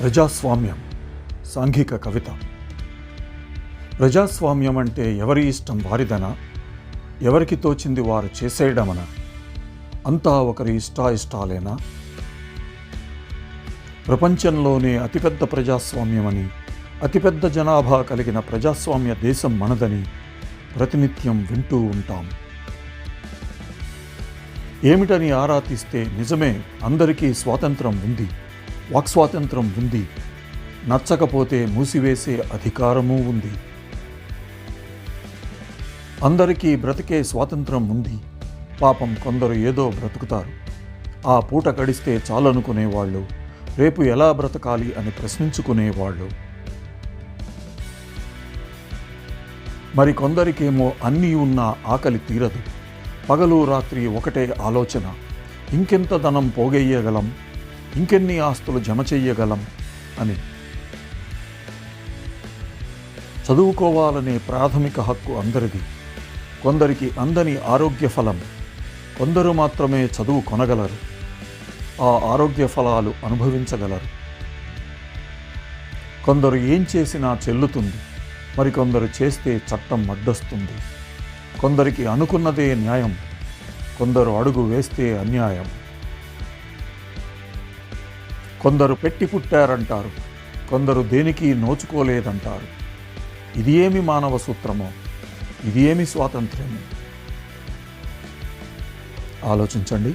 ప్రజాస్వామ్యం సాంఘిక కవిత. ప్రజాస్వామ్యం అంటే ఎవరి ఇష్టం వారిదనా? ఎవరికి తోచింది వారు చేసేయడమన? అంతా ఒకరి ఇష్టాయిష్టాలేనా? ప్రపంచంలోనే అతిపెద్ద ప్రజాస్వామ్యమని అతిపెద్ద జనాభా కలిగిన ప్రజాస్వామ్య దేశం మనదని ప్రతినిత్యం వింటూ ఉంటాం. ఏమిటని ఆరా తీస్తే నిజమే అందరికీ స్వాతంత్రం ఉంది. వాక్ స్వాతంత్రం ఉంది. నచ్చకపోతే మూసివేసే అధికారమూ ఉంది. అందరికీ బ్రతికే స్వాతంత్రం ఉంది. పాపం కొందరు ఏదో బ్రతుకుతారు. ఆ పూట గడిస్తే చాలనుకునేవాళ్ళు. రేపు ఎలా బ్రతకాలి అని ప్రశ్నించుకునేవాళ్ళు. మరి కొందరికేమో అన్నీ ఉన్న ఆకలి తీరదు. పగలు రాత్రి ఒకటే ఆలోచన. ఇంకెంత ధనం పోగేయగలం? ఇంకెన్ని ఆస్తులు జమ చెయ్యగలం అని. చదువుకోవాలనే ప్రాథమిక హక్కు అందరిది. కొందరికి అందని ఆరోగ్య ఫలం. కొందరు మాత్రమే చదువు కొనగలరు. ఆ ఆరోగ్య ఫలాలు అనుభవించగలరు. కొందరు ఏం చేసినా చెల్లుతుంది. మరికొందరు చేస్తే చట్టం అడ్డొస్తుంది కొందరికి అనుకున్నదే న్యాయం. కొందరు అడుగు వేస్తే అన్యాయం. కొందరు పెట్టి పుట్టారంటారు కొందరు దేనికి నోచుకోలేదంటారు. ఇది ఏమి మానవ సూత్రమో ఇది ఏమి స్వాతంత్ర్యమో? ఆలోచించండి.